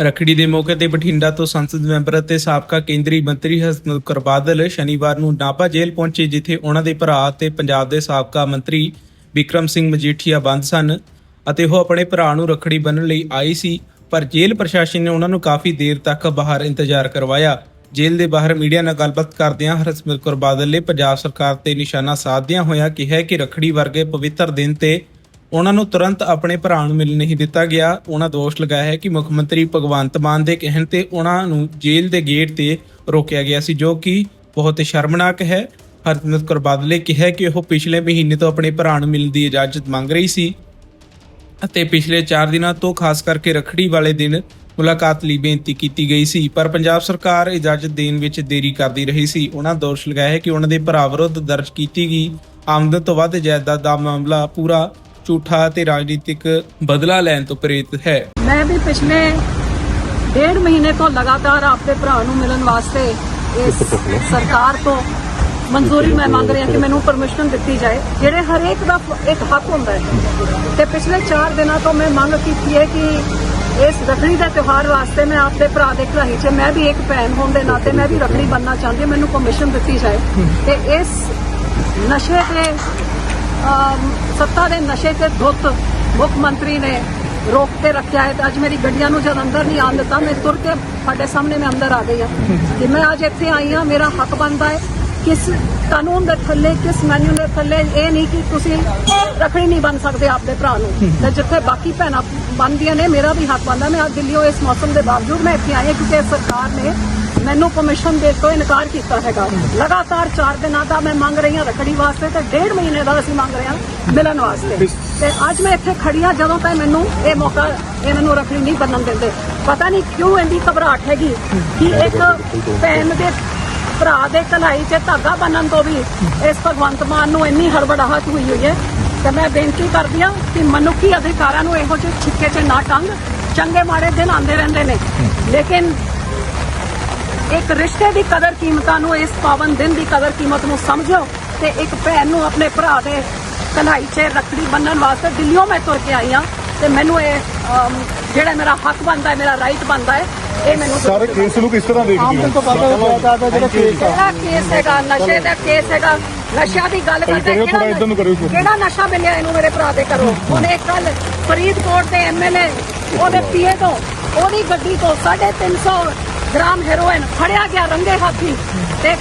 ਰਖੜੀ ਦੇ ਮੌਕੇ ਤੇ ਬਠਿੰਡਾ ਤੋਂ ਸੰਸਦ ਮੈਂਬਰ ਅਤੇ ਸਾਬਕਾ ਕੇਂਦਰੀ ਮੰਤਰੀ ਹਸਨੁਰ ਕੌਰ ਬਾਦਲ ਸ਼ਨੀਵਾਰ ਨੂੰ ਨਾਭਾ ਜੇਲ੍ਹ ਪਹੁੰਚੇ, ਜਿੱਥੇ ਉਹਨਾਂ ਦੇ ਭਰਾ ਤੇ ਪੰਜਾਬ ਦੇ ਸਾਬਕਾ ਮੰਤਰੀ ਵਿਕਰਮ ਸਿੰਘ ਮਜੀਠੀਆ ਬੰਦ ਸਨ ਅਤੇ ਉਹ ਆਪਣੇ ਭਰਾ ਨੂੰ ਰਖੜੀ ਬੰਨ੍ਹਣ ਲਈ ਆਈ ਸੀ। ਪਰ ਜੇਲ੍ਹ ਪ੍ਰਸ਼ਾਸਨ ਨੇ ਉਹਨਾਂ ਨੂੰ ਕਾਫੀ ਦੇਰ ਤੱਕ ਬਾਹਰ ਇੰਤਜ਼ਾਰ ਕਰਵਾਇਆ। ਜੇਲ੍ਹ ਦੇ ਬਾਹਰ ਮੀਡੀਆ ਨਾਲ ਗੱਲਬਾਤ ਕਰਦਿਆਂ ਹਰਸਿਮਰਤ ਕੌਰ ਬਾਦਲ ਨੇ ਪੰਜਾਬ ਸਰਕਾਰ ਤੇ ਨਿਸ਼ਾਨਾ ਸਾਧਦਿਆਂ ਹੋਇਆ ਕਿਹਾ ਕਿ ਰਖੜੀ ਵਰਗੇ ਪਵਿੱਤਰ ਦਿਨ ਤੇ ਉਹਨਾਂ ਨੂੰ ਤੁਰੰਤ ਆਪਣੇ ਭਰਾ ਨੂੰ ਮਿਲ ਨਹੀਂ ਦਿੱਤਾ ਗਿਆ। ਉਹਨਾਂ ਦੋਸ਼ ਲਗਾਇਆ ਹੈ ਕਿ ਮੁੱਖ ਮੰਤਰੀ ਭਗਵੰਤ ਮਾਨ ਦੇ ਕਹਿਣ ਤੇ ਉਹਨਾਂ ਨੂੰ ਜੇਲ੍ਹ ਦੇ ਗੇਟ ਤੇ ਰੋਕਿਆ ਗਿਆ ਸੀ, ਜੋ ਕਿ ਬਹੁਤ ਸ਼ਰਮਨਾਕ ਹੈ। ਹਰਸਿਮਰਤ ਕੌਰ ਬਾਦਲ ਨੇ ਕਿਹਾ ਕਿ ਉਹ ਪਿਛਲੇ ਮਹੀਨੇ ਤੋਂ ਆਪਣੇ ਭਰਾ ਨੂੰ ਮਿਲਣ ਦੀ ਇਜਾਜ਼ਤ ਮੰਗ ਰਹੀ ਸੀ ਅਤੇ ਪਿਛਲੇ 4 ਦਿਨਾਂ ਤੋਂ ਖਾਸ ਕਰਕੇ ਰਖੜੀ ਵਾਲੇ ਦਿਨ ਮੁਲਾਕਾਤ ਲਈ ਬੇਨਤੀ ਕੀਤੀ ਗਈ ਸੀ, ਪਰ ਪੰਜਾਬ ਸਰਕਾਰ ਇਜਾਜ਼ਤ ਦੇਣ ਵਿੱਚ ਦੇਰੀ ਕਰਦੀ ਰਹੀ ਸੀ। ਉਹਨਾਂ ਦੋਸ਼ ਲਗਾਇਆ ਹੈ ਕਿ ਉਹਨਾਂ ਦੇ ਭਰਾ ਵਿਰੁੱਧ ਦਰਜ ਕੀਤੀ ਗਈ ਆਮਦਨ ਤੋਂ ਵੱਧ ਜਾਇਦਾਦ ਦਾ ਮਾਮਲਾ ਪੂਰਾ ਝੂਠਾ ਤੇ ਰਾਜਨੀਤਿਕ ਬਦਲਾ ਲੈਣ ਤੋਂ ਪ੍ਰੇਰਿਤ ਹੈ। ਮੈਂ ਵੀ ਪਿਛਲੇ ਡੇਢ ਮਹੀਨੇ ਤੋਂ ਲਗਾਤਾਰ ਆਪਣੇ ਭਰਾ ਨੂੰ ਮਿਲਣ ਵਾਸਤੇ ਇਸ ਸਰਕਾਰ ਤੋਂ ਮਨਜ਼ੂਰੀ ਮੈਂ ਮੰਗ ਰਹੀ ਹਾਂ ਕਿ ਮੈਨੂੰ ਪਰਮਿਸ਼ਨ ਦਿੱਤੀ ਜਾਏ, ਜਿਹੜੇ ਹਰੇਕ ਦਾ ਇੱਕ ਹੱਕ ਹੁੰਦਾ ਹੈ। ਤੇ ਪਿਛਲੇ 4 ਦਿਨਾਂ ਤੋਂ ਮੈਂ ਮੰਗ ਕੀਤੀ ਹੈ ਕਿ ਇਸ ਰੱਖੜੀ ਦਾ ਤਿਉਹਾਰ ਵਾਸਤੇ ਮੈਂ ਆਪਣੇ ਭਰਾ ਦੇ ਘਰਾਹੀ 'ਚ ਮੈਂ ਵੀ ਇੱਕ ਭੈਣ ਹੋਣ ਦੇ ਨਾਤੇ ਮੈਂ ਵੀ ਰੱਖੜੀ ਬੰਨਣਾ ਚਾਹੁੰਦੀ ਮੈਨੂੰ ਪਰਮਿਸ਼ਨ ਦਿੱਤੀ ਜਾਏ। ਤੇ ਇਸ ਨਸ਼ੇ ਤੇ ਸੱਤਾ ਦੇ ਨਸ਼ੇ ਤੇ ਧੁੱਤ ਮੁੱਖ ਮੰਤਰੀ ਨੇ ਰੋਕ ਕੇ ਰੱਖਿਆ ਹੈ ਅੱਜ ਮੇਰੀ ਗੱਡੀਆਂ ਨੂੰ ਜਦ ਅੰਦਰ ਨਹੀਂ ਆਉਣ ਦਿੱਤਾ ਮੈਂ ਤੁਰ ਕੇ ਤੁਹਾਡੇ ਸਾਹਮਣੇ ਮੈਂ ਅੰਦਰ ਆ ਗਈ ਹਾਂ। ਤੇ ਮੈਂ ਅੱਜ ਇੱਥੇ ਆਈ ਹਾਂ, ਮੇਰਾ ਹੱਕ ਬਣਦਾ ਹੈ। ਕਿਸ ਕਾਨੂੰਨ ਦੇ ਥੱਲੇ, ਕਿਸ ਮੈਨੂ ਦੇ ਥੱਲੇ, ਇਹ ਨਹੀਂ ਕਿ ਤੁਸੀਂ ਰੱਖੜੀ ਨਹੀਂ ਬਣ ਸਕਦੇ ਆਪਦੇ ਭਰਾ ਨੂੰ। ਤੇ ਜਿੱਥੇ ਬਾਕੀ ਭੈਣਾਂ ਬਣਦੀਆਂ ਨੇ, ਮੇਰਾ ਵੀ ਹੱਕ ਬਣਦਾ। ਮੈਂ ਅੱਜ ਦਿੱਲੀੋਂ ਇਸ ਮੌਸਮ ਦੇ ਬਾਵਜੂਦ ਮੈਂ ਇੱਥੇ ਆਈ ਹਾਂ, ਕਿਉਂਕਿ ਸਰਕਾਰ ਨੇ ਮੈਨੂੰ ਕਮਿਸ਼ਨ ਦੇ ਤੋਂ ਇਨਕਾਰ ਕੀਤਾ ਹੈਗਾ। ਲਗਾਤਾਰ 4 ਦਿਨਾਂ ਦਾ ਮੈਂ ਮੰਗ ਰਹੀ ਹਾਂ ਰੱਖੜੀ ਵਾਸਤੇ ਤੇ ਡੇਢ ਮਹੀਨੇ ਦਾ ਅਸੀਂ ਮੰਗ ਰਹੇ ਹਾਂ ਮਿਲਣ ਵਾਸਤੇ। ਤੇ ਅੱਜ ਮੈਂ ਇੱਥੇ ਖੜੀ ਹਾਂ ਜਦੋਂ ਤੱਕ ਮੈਨੂੰ ਇਹ ਮੌਕਾ, ਇਹ ਮੈਨੂੰ ਰੱਖੜੀ ਨਹੀਂ ਬੰਨਣ ਦਿੰਦੇ। ਪਤਾ ਨਹੀਂ ਕਿਉਂ ਇੰਨੀ ਘਬਰਾਹਟ ਹੈਗੀ ਕਿ ਇੱਕ ਭੈਣ ਦੇ ਭਰਾ ਦੇ ਕਲਾਈ 'ਚ ਧਾਗਾ ਬੰਨਣ ਤੋਂ ਵੀ ਇਸ ਭਗਵੰਤ ਮਾਨ ਨੂੰ ਇੰਨੀ ਹੜਬੜਾਹਟ ਹੋਈ ਹੋਈ ਹੈ। ਤੇ ਮੈਂ ਬੇਨਤੀ ਕਰਦੀ ਹਾਂ ਕਿ ਮਨੁੱਖੀ ਅਧਿਕਾਰਾਂ ਨੂੰ ਇਹੋ ਜਿਹੇ ਛਿੱਕੇ 'ਚ ਨਾ ਟੰਗ। ਚੰਗੇ ਮਾੜੇ ਦਿਨ ਆਉਂਦੇ ਰਹਿੰਦੇ ਨੇ। ਲੇਕਿਨ ਇੱਕ ਰਿਸ਼ਤੇ ਦੀ ਕਦਰ ਕੀਮਤਾਂ ਨੂੰ ਇਸ ਪਾਵਨ ਦਿਨ ਦੀ ਕਦਰ ਕੀਮਤ ਨੂੰ ਸਮਝੋ ਤੇ ਇੱਕ ਭੈਣ ਨੂੰ ਆਪਣੇ ਭਰਾ ਦੇ ਕਲਾਈ 'ਚ ਰੱਖੜੀ ਬੰਨਣ ਵਾਸਤੇ ਦਿੱਲੀੋਂ ਮੈਂ ਤੁਰ ਕੇ ਆਈ ਹਾਂ ਤੇ ਮੈਨੂੰ ਇਹ ਜਿਹੜਾ ਮੇਰਾ ਹੱਕ ਬਣਦਾ ਹੈ ਮੇਰਾ ਰਾਈਟ ਬਣਦਾ ਹੈ ਇਹ ਮੈਨੂੰ ਸਾਰੇ ਕੇਸ ਨੂੰ ਕਿਸ ਤਰ੍ਹਾਂ ਦੇਖਦੇ ਦਾ ਜਿਹੜਾ ਕੇਸ ਆ। ਕਿਹੜਾ ਕੇਸ ਹੈਗਾ? ਨਸ਼ੇ ਦਾ ਕੇਸ ਹੈਗਾ। ਨਸ਼ਿਆਂ ਦੀ ਗੱਲ ਕਰਦੇ। ਕਿਹੜਾ ਨਸ਼ਾ ਮਿਲਿਆ ਇਹਨੂੰ ਮੇਰੇ ਭਰਾ ਦੇ ਕਰੋ ਉਹਨੇ ਕੱਲ ਫਰੀਦਕੋਟ ਦੇ ਐਮਐਲਏ ਉਹਦੇ ਪੀਏ ਤੋਂ ਉਹਦੀ ਗੱਡੀ ਤੋਂ 350 ਗ੍ਰਾਮ ਹੈਰੋਇਨ ਫੜਿਆ ਗਿਆ ਰੰਗੇ ਹੱਥੀ ਤੇ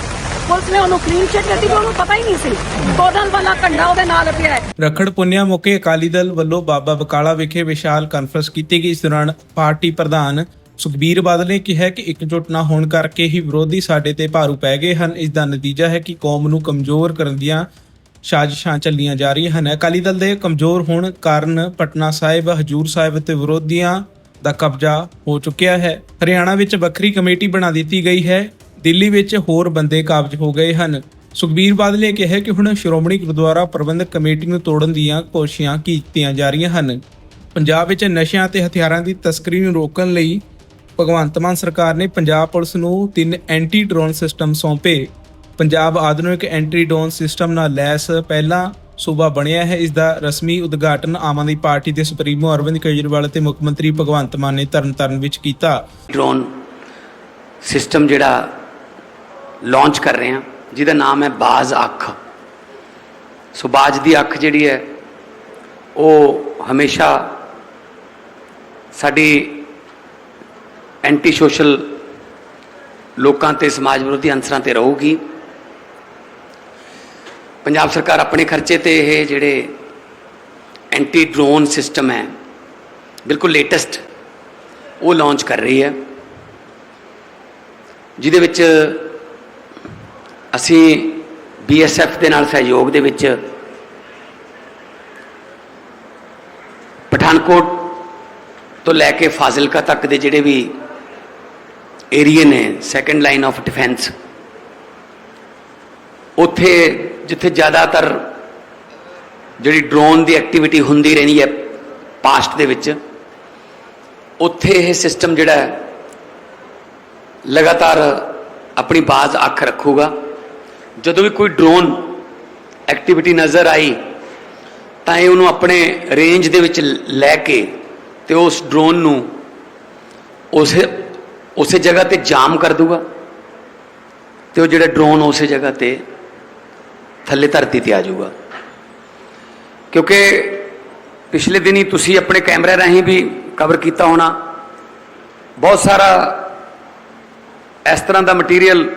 ਪੁਲਿਸ ਨੇ ਉਹਨੂੰ ਕਲੀਨ ਚਿੱਟ ਦਿੱਤੀ ਕਿ ਉਹਨੂੰ ਪਤਾ ਹੀ ਨਹੀਂ ਸੀ ਕੋਦਲ ਵਾਲਾ ਕੰਡਾ ਉਹਦੇ ਨਾਲ ਪਿਆ ਹੈ ਰਖੜ ਪੁੰਨਿਆ ਮੌਕੇ ਅਕਾਲੀ ਦਲ ਵੱਲੋਂ ਬਾਬਾ ਬਕਾਲਾ ਵਿਖੇ ਵਿਸ਼ਾਲ ਕਾਨਫਰੰਸ ਕੀਤੀ ਗਈ ਇਸ ਦੌਰਾਨ ਪਾਰਟੀ ਪ੍ਰਧਾਨ ਸੁਖਬੀਰ ਬਾਦਲ ਨੇ ਕਿਹਾ ਕਿ ਇਕਜੁੱਟ ਨਾ ਹੋਣ ਕਰਕੇ ਹੀ ਵਿਰੋਧੀ ਸਾਡੇ ਤੇ ਭਾਰੂ ਪੈ ਗਏ ਹਨ। ਇਸ ਦਾ ਨਤੀਜਾ ਹੈ ਕਿ ਕੌਮ ਨੂੰ ਕਮਜ਼ੋਰ ਕਰਨ ਦੀਆਂ ਸਾਜ਼ਿਸ਼ਾਂ ਚੱਲੀਆਂ ਜਾ ਰਹੀਆਂ ਹਨ। ਅਕਾਲੀ ਦਲ ਦੇ ਕਮਜ਼ੋਰ ਹੋਣ ਕਾਰਨ ਪਟਨਾ ਸਾਹਿਬ, ਹਜੂਰ ਸਾਹਿਬ ਤੇ ਵਿਰੋਧੀਆਂ ਦਾ ਕਬਜ਼ਾ ਹੋ ਚੁੱਕਿਆ ਹੈ। ਹਰਿਆਣਾ ਵਿੱਚ ਵੱਖਰੀ ਕਮੇਟੀ ਬਣਾ ਦਿੱਤੀ ਗਈ ਹੈ। ਦਿੱਲੀ ਵਿੱਚ ਹੋਰ ਬੰਦੇ ਕਾਬਜ ਹੋ ਗਏ ਹਨ। ਸੁਖਬੀਰ ਬਾਦਲ ਨੇ ਕਿਹਾ ਕਿ ਹੁਣ ਸ਼੍ਰੋਮਣੀ ਗੁਰਦੁਆਰਾ ਪ੍ਰਬੰਧਕ ਕਮੇਟੀ ਨੂੰ ਤੋੜਨ ਦੀਆਂ ਕੋਸ਼ਿਸ਼ਾਂ ਕੀਤੀਆਂ ਜਾ ਰਹੀਆਂ ਹਨ। ਪੰਜਾਬ ਵਿੱਚ ਨਸ਼ਿਆਂ ਤੇ ਹਥਿਆਰਾਂ ਦੀ ਤਸਕਰੀ ਨੂੰ ਰੋਕਣ ਲਈ ਭਗਵੰਤ ਮਾਨ ਸਰਕਾਰ ਨੇ ਪੰਜਾਬ ਪੁਲਿਸ ਨੂੰ ਤਿੰਨ ਐਂਟੀ ਡਰੋਨ ਸਿਸਟਮ ਸੌਂਪੇ। ਪੰਜਾਬ ਆਧੁਨਿਕ ਐਂਟੀ ਡਰੋਨ ਸਿਸਟਮ ਨਾਲ ਲੈਸ ਪਹਿਲਾ ਸੂਬਾ ਬਣਿਆ ਹੈ। ਇਸ ਦਾ ਰਸਮੀ ਉਦਘਾਟਨ ਆਮ ਆਦਮੀ ਪਾਰਟੀ ਦੇ ਸੁਪਰੀਮੋ ਅਰਵਿੰਦ ਕੇਜਰੀਵਾਲ ਅਤੇ ਮੁੱਖ ਮੰਤਰੀ ਭਗਵੰਤ ਮਾਨ ਨੇ ਤਰਨਤਾਰਨ ਵਿੱਚ ਕੀਤਾ। ਡਰੋਨ ਸਿਸਟਮ ਜਿਹੜਾ ਲਾਂਚ ਕਰ ਰਹੇ ਹਾਂ, ਜਿਹਦਾ ਨਾਮ ਹੈ ਬਾਜ਼ ਅੱਖ। ਸੋ ਬਾਜ਼ ਦੀ ਅੱਖ ਜਿਹੜੀ ਹੈ, ਉਹ ਹਮੇਸ਼ਾ ਸਾਡੀ ਐਂਟੀ ਸੋਸ਼ਲ ਲੋਕਾਂ ਤੇ ਸਮਾਜ ਵਿਰੋਧੀ ਅੰਸਰਾਂ ਤੇ ਰਹੂਗੀ। ਪੰਜਾਬ ਸਰਕਾਰ ਆਪਣੇ ਖਰਚੇ ਤੇ ਇਹ ਜਿਹੜੇ ਐਂਟੀ ਡਰੋਨ ਸਿਸਟਮ ਹੈ, ਬਿਲਕੁਲ ਲੇਟੈਸਟ, ਉਹ ਲਾਂਚ ਕਰ ਰਹੀ ਹੈ। ਜਿਹਦੇ ਵਿੱਚ ਅਸੀਂ ਬੀਐਸਐਫ ਦੇ ਨਾਲ ਸਹਿਯੋਗ ਦੇ ਵਿੱਚ ਪਠਾਨਕੋਟ ਤੋਂ ਲੈ ਕੇ ਫਾਜ਼ਿਲਕਾ ਤੱਕ ਦੇ ਜਿਹੜੇ ਵੀ ਏਰੀਏ ਨੇ ਸੈਕੰਡ ਲਾਈਨ ਆਫ ਡਿਫੈਂਸ ਉੱਥੇ ਜਿੱਥੇ ਜ਼ਿਆਦਾਤਰ ਜਿਹੜੀ ਡਰੋਨ ਦੀ ਐਕਟੀਵਿਟੀ ਹੁੰਦੀ ਰਹਿੰਦੀ ਹੈ ਪਾਸਟ ਦੇ ਵਿੱਚ, ਉੱਥੇ ਇਹ ਸਿਸਟਮ ਜਿਹੜਾ ਹੈ ਲਗਾਤਾਰ ਆਪਣੀ ਬਾਜ਼ ਅੱਖ ਰੱਖੂਗਾ। ਜਦੋਂ ਵੀ ਕੋਈ ਡਰੋਨ ਐਕਟੀਵਿਟੀ ਨਜ਼ਰ ਆਈ, ਤਾਂ ਇਹ ਉਹਨੂੰ ਆਪਣੇ ਰੇਂਜ ਦੇ ਵਿੱਚ ਲੈ ਕੇ ਤੇ ਉਸ ਡਰੋਨ ਨੂੰ ਉਸੇ ਉਸੇ ਜਗ੍ਹਾ ਤੇ ਜਾਮ ਕਰ ਦੂਗਾ। ਤੇ ਉਹ ਜਿਹੜਾ ਡਰੋਨ ਉਸੇ ਜਗ੍ਹਾ ਤੇ ਥੱਲੇ ਧਰਤੀ ਤੇ ਆ ਜਾਊਗਾ। ਕਿਉਂਕਿ ਪਿਛਲੇ ਦਿਨੀ ਤੁਸੀਂ ਆਪਣੇ ਕੈਮਰੇ ਰਾਹੀਂ ਵੀ ਕਵਰ ਕੀਤਾ ਹੋਣਾ। ਬਹੁਤ ਸਾਰਾ ਇਸ ਤਰ੍ਹਾਂ ਦਾ ਮਟੀਰੀਅਲ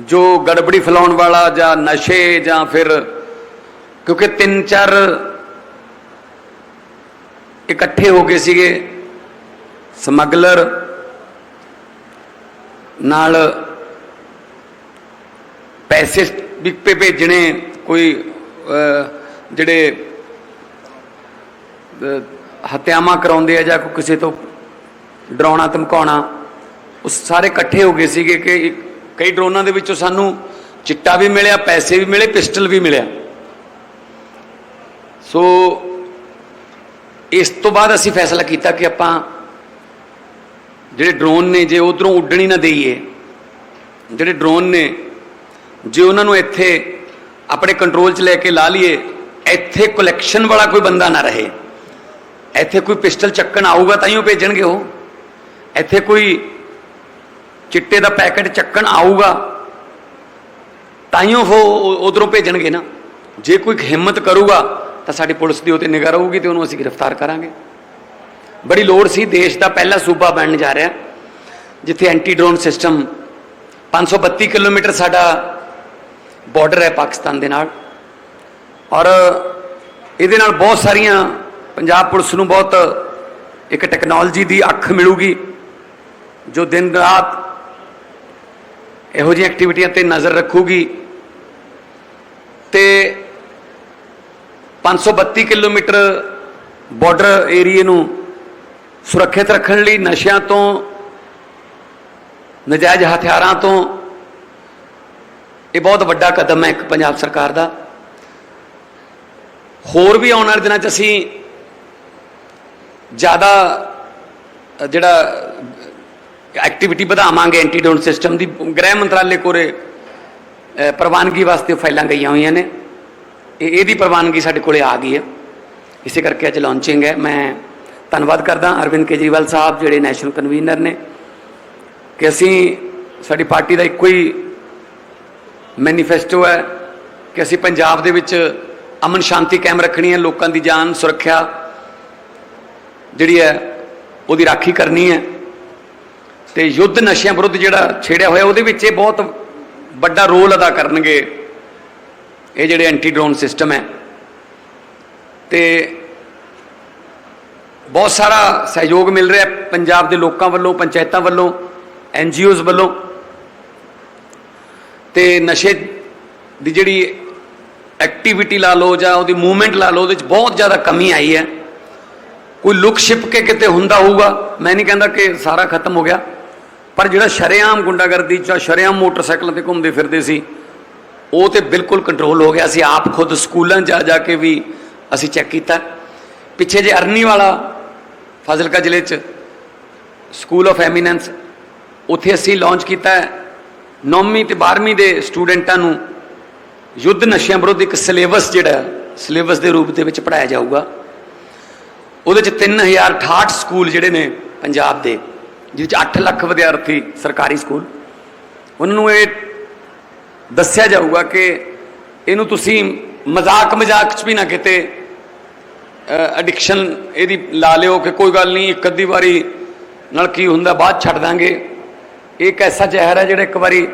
ਜੋ ਗੜਬੜੀ ਫੈਲਾਉਣ ਵਾਲਾ ਜਾਂ ਨਸ਼ੇ ਜਾਂ ਫਿਰ ਕਿਉਂਕਿ ਤਿੰਨ ਚਾਰ ਇਕੱਠੇ ਹੋ ਗਏ ਸੀਗੇ ਸਮਗਲਰ ਨਾਲ ਪੈਸੇ ਵੀ ਭੇਜਣੇ ਕੋਈ ਜਿਹੜੇ ਅਹ, ਹੱਤਿਆਵਾਂ ਕਰਾਉਂਦੇ ਆ ਜਾਂ ਕੋਈ ਕਿਸੇ ਤੋਂ ਡਰਾਉਣਾ ਧਮਕਾਉਣਾ ਉਹ ਸਾਰੇ ਇਕੱਠੇ ਹੋ ਗਏ ਸੀਗੇ ਕਿ ਕਈ ਡਰੋਨਾਂ ਦੇ ਵਿੱਚੋਂ ਸਾਨੂੰ ਚਿੱਟਾ ਵੀ ਮਿਲਿਆ ਪੈਸੇ ਵੀ ਮਿਲੇ ਪਿਸਟਲ ਵੀ ਮਿਲਿਆ। ਸੋ ਇਸ ਤੋਂ ਬਾਅਦ ਅਸੀਂ ਫੈਸਲਾ ਕੀਤਾ ਕਿ ਆਪਾਂ ਜਿਹੜੇ ਡਰੋਨ ਨੇ ਜੇ ਉਧਰੋਂ ਉੱਡਣੀ ਨਾ ਦੇਈਏ ਜਿਹੜੇ ਡਰੋਨ ਨੇ ਜੇ ਉਹਨਾਂ ਨੂੰ ਇੱਥੇ ਆਪਣੇ ਕੰਟਰੋਲ 'ਚ ਲੈ ਕੇ ਲਾ ਲਈਏ, ਇੱਥੇ ਕਲੈਕਸ਼ਨ ਵਾਲਾ ਕੋਈ ਬੰਦਾ ਨਾ ਰਹੇ। ਇੱਥੇ ਕੋਈ ਪਿਸਟਲ ਚੱਕਣ ਆਊਗਾ ਤਾਂ ਹੀ ਉਹ ਭੇਜਣਗੇ ਉਹ। ਇੱਥੇ ਕੋਈ ਚਿੱਟੇ ਦਾ ਪੈਕੇਟ ਚੱਕਣ ਆਊਗਾ ਤਾਂ ਹੀ ਉਹ ਉਧਰੋਂ ਭੇਜਣਗੇ ਨਾ। ਜੇ ਕੋਈ ਹਿੰਮਤ ਕਰੂਗਾ ਤਾਂ ਸਾਡੀ ਪੁਲਿਸ ਦੀ ਉਹ ਤੇ ਨਿਗਾਹ ਰਹੂਗੀ ਤੇ ਉਹਨੂੰ ਅਸੀਂ ਗ੍ਰਿਫਤਾਰ ਕਰਾਂਗੇ। ਬੜੀ ਲੋੜ ਸੀ ਦੇਸ਼ ਦਾ ਪਹਿਲਾ ਸੂਬਾ ਬਣਨ ਜਾ ਰਿਹਾ, ਜਿੱਥੇ ਐਂਟੀ ਡਰੋਨ ਸਿਸਟਮ 532 ਕਿਲੋਮੀਟਰ ਸਾਡਾ ਬਾਰਡਰ ਹੈ ਪਾਕਿਸਤਾਨ ਦੇ ਨਾਲ। ਔਰ ਇਹਦੇ ਨਾਲ ਬਹੁਤ ਸਾਰੀਆਂ ਪੰਜਾਬ ਪੁਲਿਸ ਨੂੰ ਬਹੁਤ ਇੱਕ ਟੈਕਨੋਲੋਜੀ ਦੀ ਅੱਖ ਮਿਲੂਗੀ, ਜੋ ਦਿਨ ਰਾਤ ਇਹੋ ਜਿਹੀਆਂ ਐਕਟੀਵਿਟੀਆਂ ਤੇ ਨਜ਼ਰ ਰੱਖੂਗੀ। ਤੇ 532 ਕਿਲੋਮੀਟਰ ਬਾਰਡਰ ਏਰੀਏ ਨੂੰ ਸੁਰੱਖਿਅਤ ਰੱਖਣ ਲਈ ਨਸ਼ਿਆਂ ਤੋਂ, ਨਜਾਇਜ਼ ਹਥਿਆਰਾਂ ਤੋਂ ਇਹ ਬਹੁਤ ਵੱਡਾ ਕਦਮ ਹੈ ਇੱਕ ਪੰਜਾਬ ਸਰਕਾਰ ਦਾ। ਹੋਰ ਵੀ ਆਉਣ ਵਾਲੇ ਦਿਨਾਂ 'ਚ ਅਸੀਂ ਜ਼ਿਆਦਾ ਜਿਹੜਾ ਐਕਟੀਵਿਟੀ ਵਧਾਵਾਂਗੇ ਐਂਟੀਡੋਨ ਸਿਸਟਮ ਦੀ, ਗ੍ਰਹਿ ਮੰਤਰਾਲੇ ਕੋਲੇ ਪ੍ਰਵਾਨਗੀ ਵਾਸਤੇ ਫਾਈਲਾਂ ਗਈਆਂ ਹੋਈਆਂ ਨੇ। ਇਹ, ਇਹਦੀ ਪ੍ਰਵਾਨਗੀ ਸਾਡੇ ਕੋਲੇ ਆ ਗਈ ਹੈ। ਇਸੇ ਕਰਕੇ ਅੱਜ ਲਾਂਚਿੰਗ ਹੈ। ਮੈਂ ਧੰਨਵਾਦ ਕਰਦਾ ਅਰਵਿੰਦ ਕੇਜਰੀਵਾਲ ਸਾਹਿਬ, ਜਿਹੜੇ ਨੈਸ਼ਨਲ ਕਨਵੀਨਰ ਨੇ, ਕਿ ਅਸੀਂ ਸਾਡੀ ਪਾਰਟੀ ਦਾ ਇੱਕੋ ਹੀ ਮੈਨੀਫੈਸਟੋ ਹੈ ਕਿ ਅਸੀਂ ਪੰਜਾਬ ਦੇ ਵਿੱਚ ਅਮਨ ਸ਼ਾਂਤੀ ਕਾਇਮ ਰੱਖਣੀ ਹੈ, ਲੋਕਾਂ ਦੀ ਜਾਨ ਸੁਰੱਖਿਆ ਜਿਹੜੀ ਹੈ, ਉਹਦੀ ਰਾਖੀ ਕਰਨੀ ਹੈ। ਤੇ ਯੁੱਧ ਨਸ਼ਿਆਂ ਵਿਰੁੱਧ ਜਿਹੜਾ ਛੇੜਿਆ ਹੋਇਆ, ਉਹਦੇ ਵਿੱਚ ਇਹ ਬਹੁਤ ਵੱਡਾ ਰੋਲ ਅਦਾ ਕਰਨਗੇ। ਇਹ ਜਿਹੜੇ ਐਂਟੀ ਡਰੋਨ ਸਿਸਟਮ ਹੈ। ਤੇ ਬਹੁਤ ਸਾਰਾ ਸਹਿਯੋਗ ਮਿਲ ਰਿਹਾ ਪੰਜਾਬ ਦੇ ਲੋਕਾਂ ਵੱਲੋਂ, ਪੰਚਾਇਤਾਂ ਵੱਲੋਂ ਐਨਜੀਓਜ਼ ਵੱਲੋਂ। ਤੇ ਨਸ਼ੇ ਦੀ ਜਿਹੜੀ ਐਕਟੀਵਿਟੀ ਲਾ ਲਓ ਜਾਂ ਉਹਦੀ ਮੂਵਮੈਂਟ ਲਾ ਲਓ, ਉਹਦੇ ਵਿੱਚ ਬਹੁਤ ਜ਼ਿਆਦਾ ਕਮੀ ਆਈ ਹੈ। ਕੋਈ ਲੁਕ ਛਿਪ ਕੇ ਕਿਤੇ ਹੁੰਦਾ ਹੋਊਗਾ, ਮੈਂ ਨਹੀਂ ਕਹਿੰਦਾ ਕਿ ਸਾਰਾ ਖਤਮ ਹੋ ਗਿਆ, ਪਰ ਜਿਹੜਾ ਸ਼ਰੇਆਮ ਗੁੰਡਾਗਰਦੀ ਜਾਂ ਸ਼ਰੇਆਮ ਮੋਟਰਸਾਈਕਲਾਂ ਤੇ ਘੁੰਮਦੇ ਫਿਰਦੇ ਸੀ, ਉਹ ਤੇ ਬਿਲਕੁਲ ਕੰਟਰੋਲ ਹੋ ਗਿਆ। ਸੀ ਆਪ ਖੁਦ ਸਕੂਲਾਂ 'ਚ ਜਾ ਜਾ ਕੇ ਵੀ ਅਸੀਂ ਚੈੱਕ ਕੀਤਾ। ਪਿੱਛੇ ਜੇ ਅਰਨੀ ਵਾਲਾ ਫਾਜ਼ਿਲਕਾ ਜ਼ਿਲ੍ਹੇ 'ਚ ਸਕੂਲ ਆਫ ਐਮੀਨੈਂਸ ਉੱਥੇ ਅਸੀਂ ਲਾਂਚ ਕੀਤਾ 9ਵੀਂ ਤੇ 12ਵੀਂ ਦੇ ਸਟੂਡੈਂਟਾਂ ਨੂੰ ਯੁੱਧ ਨਸ਼ਿਆਂ ਵਿਰੁੱਧ ਇੱਕ ਸਿਲੇਬਸ ਜਿਹੜਾ, ਸਿਲੇਬਸ ਦੇ ਰੂਪ ਦੇ ਵਿੱਚ ਪੜਾਇਆ ਜਾਊਗਾ। ਉਹਦੇ ਚ 3068 ਸਕੂਲ ਜਿਹੜੇ ਨੇ ਪੰਜਾਬ ਦੇ, ਜਿਹਦੇ ਚ 8 ਲੱਖ ਵਿਦਿਆਰਥੀ ਸਰਕਾਰੀ ਸਕੂਲ। ਉਹਨਾਂ ਨੂੰ ਇਹ ਦੱਸਿਆ ਜਾਊਗਾ ਕਿ ਇਹਨੂੰ ਤੁਸੀਂ ਮਜ਼ਾਕ ਮਜ਼ਾਕ ਚ ਵੀ ਨਾ ਕਿਤੇ ਐਡਿਕਸ਼ਨ ਇਹਦੀ ਲਾ ਲਿਓ ਕਿ ਕੋਈ ਗੱਲ ਨਹੀਂ, ਇੱਕ ਅੱਧੀ ਵਾਰੀ ਨਾਲ ਕੀ ਹੁੰਦਾ, ਬਾਅਦ ਛੱਡ ਦਾਂਗੇ। ਇੱਕ ਐਸਾ ਜ਼ਹਿਰ ਹੈ ਜਿਹੜਾ ਇੱਕ ਵਾਰੀ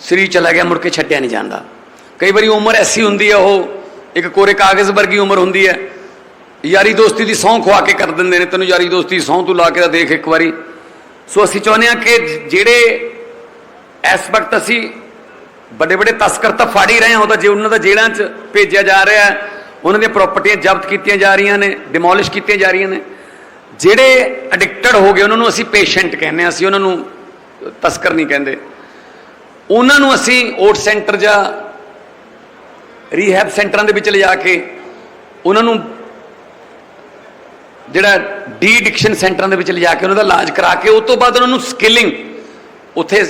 ਸਰੀਰ ਚਲਾ ਗਿਆ, ਮੁੜ ਕੇ ਛੱਡਿਆ ਨਹੀਂ ਜਾਂਦਾ। ਕਈ ਵਾਰੀ ਉਮਰ ਐਸੀ ਹੁੰਦੀ ਹੈ, ਉਹ ਇੱਕ ਕੋਰੇ ਕਾਗਜ਼ ਵਰਗੀ ਉਮਰ ਹੁੰਦੀ ਹੈ। ਯਾਰੀ ਦੋਸਤੀ ਦੀ ਸਹੁੰ ਖਵਾ ਕੇ ਕਰ ਦਿੰਦੇ ਨੇ, ਤੈਨੂੰ ਯਾਰੀ ਦੋਸਤੀ ਦੀ ਸਹੁੰ ਤੂੰ ਲਾ ਕੇ ਤਾਂ ਦੇਖ ਇੱਕ ਵਾਰੀ। ਸੋ ਅਸੀਂ ਚਾਹੁੰਦੇ ਹਾਂ ਕਿ ਜਿਹੜੇ ਇਸ ਵਕਤ ਅਸੀਂ ਵੱਡੇ ਵੱਡੇ ਤਸਕਰ ਤਾਂ ਫੜ ਹੀ ਰਹੇ ਹਾਂ ਉਹਦਾ ਜੇ ਉਹਨਾਂ ਦਾ ਜੇਲ੍ਹਾਂ 'ਚ ਭੇਜਿਆ ਜਾ ਰਿਹਾ ਹੈ, ਉਹਨਾਂ ਦੀਆਂ ਪ੍ਰਾਪਰਟੀਆਂ ਜ਼ਬਤ ਕੀਤੀਆਂ ਜਾ ਰਹੀਆਂ ਨੇ ਡਿਮੋਲਿਸ਼ ਕੀਤੀਆਂ ਜਾ ਰਹੀਆਂ ਨੇ। ਜਿਹੜੇ ਐਡਿਕਟਡ ਹੋ ਗਏ, ਉਹਨਾਂ ਨੂੰ ਅਸੀਂ ਪੇਸ਼ੈਂਟ ਕਹਿੰਦੇ ਹਾਂ, ਅਸੀਂ ਉਹਨਾਂ ਨੂੰ ਤਸਕਰ ਨਹੀਂ ਕਹਿੰਦੇ। ਉਹਨਾਂ ਨੂੰ ਅਸੀਂ ਓਟ ਸੈਂਟਰ ਜਾਂ ਰੀਹੈਬ ਸੈਂਟਰਾਂ ਦੇ ਵਿੱਚ ਲਿਜਾ ਕੇ ਉਹਨਾਂ ਨੂੰ ਜਿਹੜਾ ਡੀ ਡਿਕਸ਼ਨ ਸੈਂਟਰਾਂ ਦੇ ਵਿੱਚ ਲਿਜਾ ਕੇ ਉਹਨਾਂ ਦਾ ਇਲਾਜ ਕਰਾ ਕੇ ਉਸ ਤੋਂ ਬਾਅਦ ਉਹਨਾਂ ਨੂੰ ਸਕਿਲਿੰਗ, ਉੱਥੇ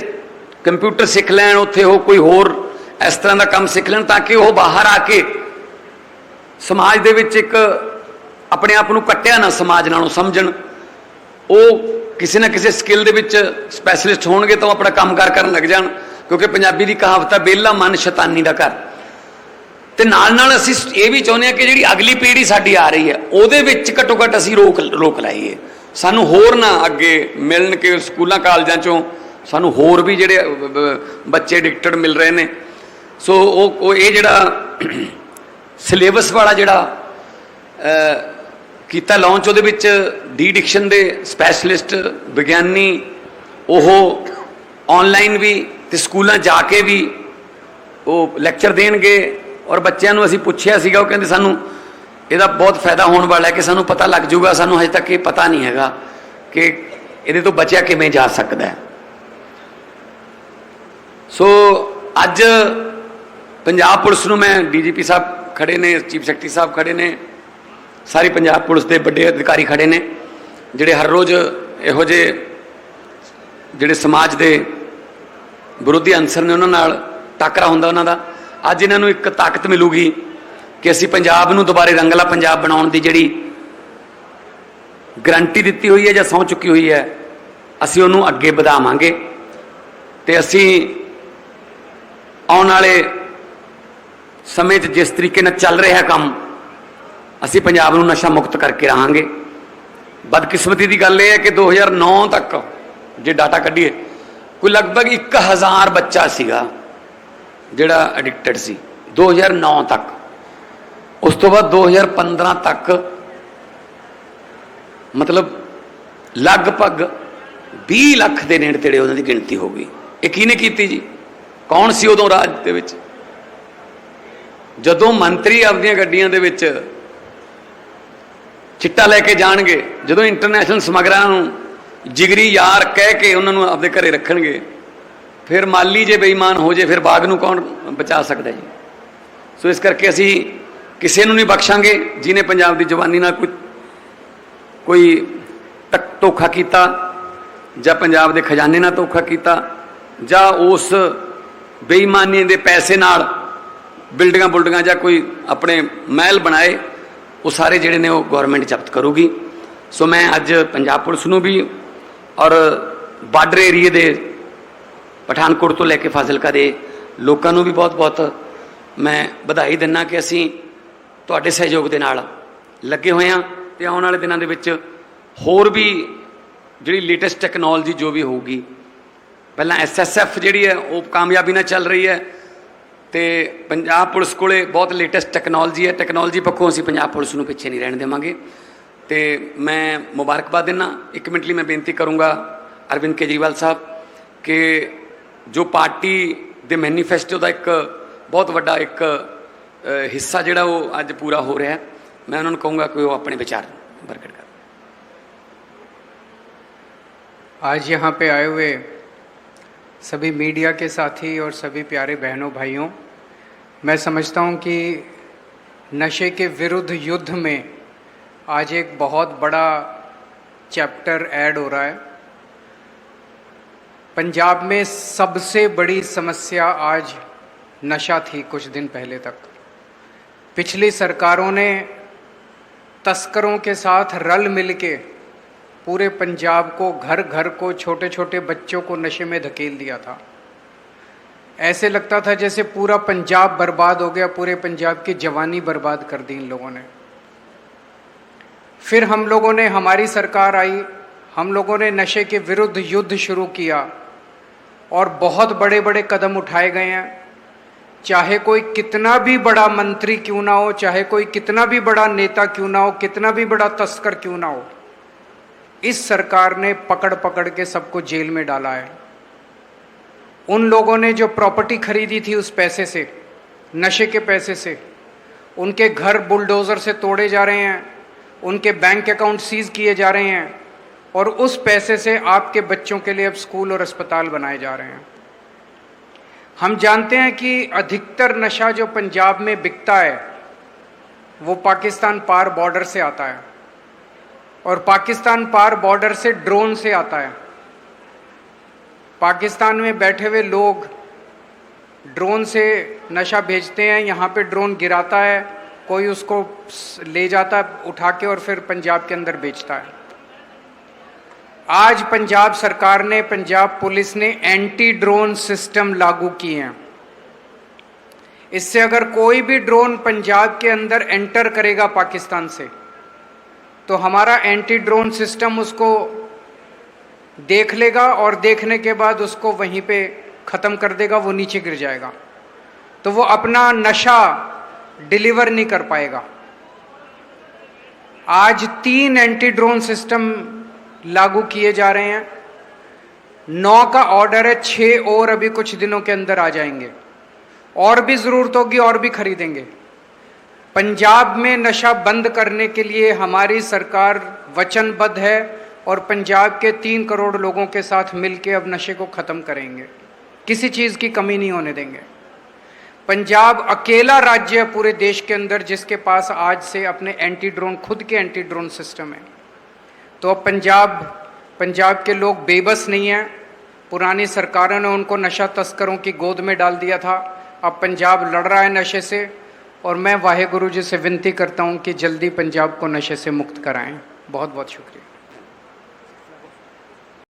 ਕੰਪਿਊਟਰ ਸਿੱਖ ਲੈਣ, ਉੱਥੇ ਉਹ ਕੋਈ ਹੋਰ ਇਸ ਤਰ੍ਹਾਂ ਦਾ ਕੰਮ ਸਿੱਖ ਲੈਣ ਤਾਂ ਕਿ ਉਹ ਬਾਹਰ ਆ ਕੇ ਸਮਾਜ ਦੇ ਵਿੱਚ ਇੱਕ ਆਪਣੇ ਆਪ ਨੂੰ ਕੱਟਿਆ ਨਾ ਸਮਾਜ ਨਾਲੋਂ ਸਮਝਣ। ਉਹ ਕਿਸੇ ਨਾ ਕਿਸੇ ਸਕਿੱਲ ਦੇ ਵਿੱਚ ਸਪੈਸ਼ਲਿਸਟ ਹੋਣਗੇ ਤਾਂ ਉਹ ਆਪਣਾ ਕੰਮਕਾਰ ਕਰਨ ਲੱਗ ਜਾਣ, ਕਿਉਂਕਿ ਪੰਜਾਬੀ ਦੀ ਕਹਾਵਤ ਹੈ ਬੇਲਾ ਮਨ ਸ਼ੈਤਾਨੀ ਦਾ ਘਰ। ਤੇ ਨਾਲ ਨਾਲ ਅਸੀਂ ਇਹ ਵੀ ਚਾਹੁੰਦੇ ਹਾਂ ਕਿ ਜਿਹੜੀ ਅਗਲੀ ਪੀੜ੍ਹੀ ਸਾਡੀ ਆ ਰਹੀ ਹੈ, ਉਹਦੇ ਵਿੱਚ ਘੱਟੋ ਘੱਟ ਅਸੀਂ ਰੋਕ ਰੋਕ ਲਾਈਏ। ਸਾਨੂੰ ਹੋਰ ਨਾ ਅੱਗੇ ਮਿਲਣ ਕਿ ਸਕੂਲਾਂ, ਕਾਲਜਾਂ ਚੋਂ ਸਾਨੂੰ ਹੋਰ ਵੀ ਜਿਹੜੇ ਬੱਚੇ ਐਡਿਕਟਡ ਮਿਲ ਰਹੇ ਨੇ। ਸੋ ਉਹ ਇਹ ਜਿਹੜਾ ਸਿਲੇਬਸ ਵਾਲਾ ਜਿਹੜਾ ਕੀਤਾ ਲਾਂਚ ਉਹਦੇ ਵਿੱਚ ਡੀ ਡਿਕਸ਼ਨ ਦੇ ਸਪੈਸ਼ਲਿਸਟ ਵਿਗਿਆਨੀ, ਉਹ ਆਨਲਾਈਨ ਵੀ ਤੇ ਸਕੂਲਾਂ ਜਾ ਕੇ ਵੀ ਉਹ ਲੈਕਚਰ ਦੇਣਗੇ ਔਰ ਬੱਚਿਆਂ ਨੂੰ ਅਸੀਂ ਪੁੱਛਿਆ ਸੀਗਾ, ਉਹ ਕਹਿੰਦੇ ਸਾਨੂੰ ਇਹਦਾ ਬਹੁਤ ਫਾਇਦਾ ਹੋਣ ਵਾਲਾ ਹੈ ਕਿ ਸਾਨੂੰ ਪਤਾ ਲੱਗ ਜਾਊਗਾ, ਸਾਨੂੰ ਹਜੇ ਤੱਕ ਇਹ ਪਤਾ ਨਹੀਂ ਹੈਗਾ ਕਿ ਇਹਦੇ ਤੋਂ ਬਚਿਆ ਕਿਵੇਂ ਜਾ ਸਕਦਾ ਹੈ। ਸੋ ਅੱਜ ਪੰਜਾਬ ਪੁਲਿਸ ਨੂੰ ਮੈਂ ਡੀਜੀਪੀ ਸਾਹਿਬ ਖੜੇ ਨੇ, ਚੀਫ ਸੈਕਟਰੀ ਸਾਹਿਬ ਖੜੇ ਨੇ ਸਾਰੀ ਪੰਜਾਬ ਪੁਲਿਸ ਦੇ ਵੱਡੇ ਅਧਿਕਾਰੀ ਖੜੇ ਨੇ, ਜਿਹੜੇ ਹਰ ਰੋਜ਼ ਇਹੋ ਜਿਹੇ ਜਿਹੜੇ ਸਮਾਜ ਦੇ ਵਿਰੋਧੀ ਅੰਸਰ ਨੇ ਉਹਨਾਂ ਨਾਲ ਟਾਕਰਾ ਹੁੰਦਾ ਉਹਨਾਂ ਦਾ। ਅੱਜ ਇਹਨਾਂ ਨੂੰ ਇੱਕ ਤਾਕਤ ਮਿਲੂਗੀ ਕਿ ਅਸੀਂ ਪੰਜਾਬ ਨੂੰ ਦੁਬਾਰੇ ਰੰਗਲਾ ਪੰਜਾਬ ਬਣਾਉਣ ਦੀ ਜਿਹੜੀ ਗਰੰਟੀ ਦਿੱਤੀ ਹੋਈ ਹੈ ਜਾਂ ਸਹੁੰ ਚੁੱਕੀ ਹੋਈ ਹੈ, ਅਸੀਂ ਉਹਨੂੰ ਅੱਗੇ ਵਧਾਵਾਂਗੇ। ਤੇ ਅਸੀਂ ਆਉਣ ਵਾਲੇ ਸਮੇਂ 'ਚ ਜਿਸ ਤਰੀਕੇ ਨਾਲ ਚੱਲ ਰਿਹਾ ਕੰਮ ਅਸੀਂ ਪੰਜਾਬ ਨੂੰ ਨਸ਼ਾ ਮੁਕਤ ਕਰਕੇ ਰਹਾਂਗੇ। ਬਦਕਿਸਮਤੀ ਦੀ ਗੱਲ ਇਹ ਹੈ ਕਿ 2009 ਤੱਕ ਜੇ ਡਾਟਾ ਕੱਢੀਏ, ਕੋਈ ਲਗਭਗ 1000 ਬੱਚਾ ਸੀਗਾ ਜਿਹੜਾ ਐਡਿਕਟਡ ਸੀ 2009 ਤੱਕ। ਉਸ ਤੋਂ ਬਾਅਦ 2015 ਤੱਕ ਮਤਲਬ ਲਗਭਗ 20 ਲੱਖ ਦੇ ਨੇੜੇ ਤੇੜੇ ਉਹਨਾਂ ਦੀ ਗਿਣਤੀ ਹੋ ਗਈ। ਇਹ ਕਿਹਨੇ ਕੀਤੀ ਜੀ? ਕੌਣ ਸੀ ਉਦੋਂ ਰਾਜ ਦੇ ਵਿੱਚ? ਜਦੋਂ ਮੰਤਰੀ ਆਪਦੀਆਂ ਗੱਡੀਆਂ ਦੇ ਵਿੱਚ ਚਿੱਟਾ ਲੈ ਕੇ ਜਾਣਗੇ। ਜਦੋਂ ਇੰਟਰਨੈਸ਼ਨਲ ਸਮਗਰਾਂ ਨੂੰ ਜਿਗਰੀ ਯਾਰ ਕਹਿ ਕੇ ਉਹਨਾਂ ਨੂੰ ਆਪਦੇ ਘਰੇ ਰੱਖਣਗੇ, ਫਿਰ ਮਾਲੀ ਜੇ ਬੇਈਮਾਨ ਹੋ ਜੇ, ਫਿਰ ਬਾਗ ਨੂੰ ਕੌਣ ਬਚਾ ਸਕਦਾ ਜੀ? ਸੋ ਇਸ ਕਰਕੇ ਅਸੀਂ ਕਿਸੇ ਨੂੰ ਨਹੀਂ ਬਖਸ਼ਾਂਗੇ, ਜਿਨੇ ਪੰਜਾਬ ਦੀ ਜਵਾਨੀ ਨਾਲ ਕੋਈ ਕੋਈ ਧੋਖਾ ਕੀਤਾ, ਜਾਂ ਪੰਜਾਬ ਦੇ ਖਜ਼ਾਨੇ ਨਾਲ ਧੋਖਾ ਕੀਤਾ, ਜਾਂ ਉਸ ਬੇਈਮਾਨੀ ਦੇ ਪੈਸੇ ਨਾਲ ਬਿਲਡਿੰਗਾਂ ਬੁਲਡਿੰਗਾਂ ਜਾਂ ਕੋਈ ਆਪਣੇ ਮਹਿਲ ਬਣਾਏ ਉਹ ਸਾਰੇ ਜਿਹੜੇ ਨੇ ਉਹ ਗਵਰਨਮੈਂਟ ਜ਼ਬਤ ਕਰੂਗੀ। ਸੋ ਮੈਂ ਅੱਜ ਪੰਜਾਬ ਪੁਲਿਸ ਨੂੰ ਵੀ ਔਰ ਬਾਰਡਰ ਏਰੀਏ ਦੇ ਪਠਾਨਕੋਟ ਤੋਂ ਲੈ ਕੇ ਫਾਜ਼ਿਲਕਾ ਦੇ ਲੋਕਾਂ ਨੂੰ ਵੀ ਬਹੁਤ-ਬਹੁਤ ਮੈਂ ਵਧਾਈ ਦਿੰਨਾ ਕਿ ਅਸੀਂ ਤੁਹਾਡੇ ਸਹਿਯੋਗ ਦੇ ਨਾਲ ਲੱਗੇ ਹੋਏ ਹਾਂ ਤੇ ਆਉਣ ਵਾਲੇ ਦਿਨਾਂ ਦੇ ਵਿੱਚ ਹੋਰ ਵੀ ਜਿਹੜੀ ਲੇਟੈਸਟ ਟੈਕਨੋਲੋਜੀ ਜੋ ਵੀ ਹੋਊਗੀ, ਪਹਿਲਾਂ ਐਸਐਸਐਫ ਜਿਹੜੀ ਹੈ ਉਹ ਕਾਮਯਾਬੀ ਨਾਲ ਚੱਲ ਰਹੀ ਹੈ। ਤੇ ਪੰਜਾਬ ਪੁਲਿਸ ਕੋਲੇ ਬਹੁਤ ਲੇਟੈਸਟ ਟੈਕਨੋਲੋਜੀ ਹੈ ਟੈਕਨੋਲੋਜੀ ਪੱਖੋਂ ਅਸੀਂ ਪੰਜਾਬ ਪੁਲਿਸ ਨੂੰ ਪਿੱਛੇ ਨਹੀਂ ਰਹਿਣ ਦੇਵਾਂਗੇ ਤੇ ਮੈਂ ਮੁਬਾਰਕਬਾਦ ਦਿੰਨਾ ਇੱਕ ਮਿੰਟ ਲਈ ਮੈਂ ਬੇਨਤੀ ਕਰੂੰਗਾ ਅਰਵਿੰਦ ਕੇਜਰੀਵਾਲ ਸਾਹਿਬ ਕਿ ਜੋ ਪਾਰਟੀ ਦੇ ਮੈਨੀਫੈਸਟੋ ਦਾ ਇੱਕ ਬਹੁਤ ਵੱਡਾ ਇੱਕ ਅ, ਹਿੱਸਾ ਜਿਹੜਾ ਉਹ ਅੱਜ ਪੂਰਾ ਹੋ ਰਿਹਾ ਹੈ ਮੈਂ ਉਹਨਾਂ ਨੂੰ ਕਹੂੰਗਾ ਕਿ ਉਹ ਆਪਣੇ ਵਿਚਾਰ ਪ੍ਰਗਟ ਕਰਨ आज यहाँ पे आए हुए सभी मीडिया के साथी और सभी प्यारे बहनों, भाइयों, मैं समझता हूँ कि नशे के विरुद्ध युद्ध में आज एक बहुत बड़ा चैप्टर ऐड हो रहा है। पंजाब में सबसे बड़ी समस्या आज नशा थी कुछ दिन पहले तक। पिछली सरकारों ने तस्करों के साथ रल मिल के पूरे पंजाब को घर घर को छोटे छोटे बच्चों को नशे में धकेल दिया था। ऐसे लगता था जैसे पूरा पंजाब बर्बाद हो गया, पूरे पंजाब की जवानी बर्बाद कर दी इन लोगों ने। फिर हम लोगों ने, हमारी सरकार आई, हम लोगों ने नशे के विरुद्ध युद्ध शुरू किया और बहुत बड़े बड़े कदम उठाए गए हैं। चाहे कोई कितना भी बड़ा मंत्री क्यों ना हो, चाहे कोई कितना भी बड़ा नेता क्यों ना हो, कितना भी बड़ा तस्कर क्यों ना हो इस सरकार ने पकड़ पकड़ के सबको जेल में डाला है। उन लोगों ने जो प्रॉपर्टी खरीदी थी उस पैसे से, नशे के पैसे से, उनके घर बुलडोज़र से तोड़े जा रहे हैं, उनके बैंक अकाउंट सीज किए जा रहे हैं, और उस पैसे से आपके बच्चों के लिए अब स्कूल और अस्पताल बनाए जा रहे हैं। हम जानते हैं कि अधिकतर नशा जो पंजाब में बिकता है, वो पाकिस्तान पार बॉर्डर से आता है। और पाकिस्तान पार बॉर्डर से ड्रोन से आता है। पाकिस्तान में बैठे हुए लोग ड्रोन से नशा भेजते हैं, यहाँ पे ड्रोन गिराता है, कोई उसको ले जाता है, उठा के और फिर पंजाब के अंदर बेचता है। आज पंजाब सरकार ने, पंजाब पुलिस ने एंटी ड्रोन सिस्टम लागू किए हैं। इससे अगर कोई भी ड्रोन पंजाब के अंदर एंटर करेगा पाकिस्तान से तो हमारा एंटी ड्रोन सिस्टम उसको देख लेगा और देखने के बाद उसको वहीं पे ख़त्म कर देगा, वो नीचे गिर जाएगा। तो वो अपना नशा डिलीवर नहीं कर पाएगा। आज तीन एंटी ड्रोन सिस्टम लागू किए जा रहे हैं। नौ का ऑर्डर है छः और अभी कुछ दिनों के अंदर आ जाएँगे। और भी ज़रूरत होगी, और भी खरीदेंगे। पंजाब में नशा बंद करने के लिए हमारी सरकार वचनबद्ध है और पंजाब के तीन करोड़ लोगों के साथ मिलकर अब नशे को ख़त्म करेंगे। किसी चीज़ की कमी नहीं होने देंगे। पंजाब अकेला राज्य है पूरे देश के अंदर जिसके पास आज से अपने एंटी ड्रोन खुद के एंटी ड्रोन सिस्टम है। तो अब पंजाब पंजाब के लोग बेबस नहीं हैं। पुरानी सरकारों ने उनको नशा तस्करों की गोद में डाल दिया था। अब पंजाब लड़ रहा है नशे से। और मैं वाहे गुरु जी से विनती करता हूँ कि जल्दी पंजाब को नशे से मुक्त कराएं बहुत बहुत शुक्रिया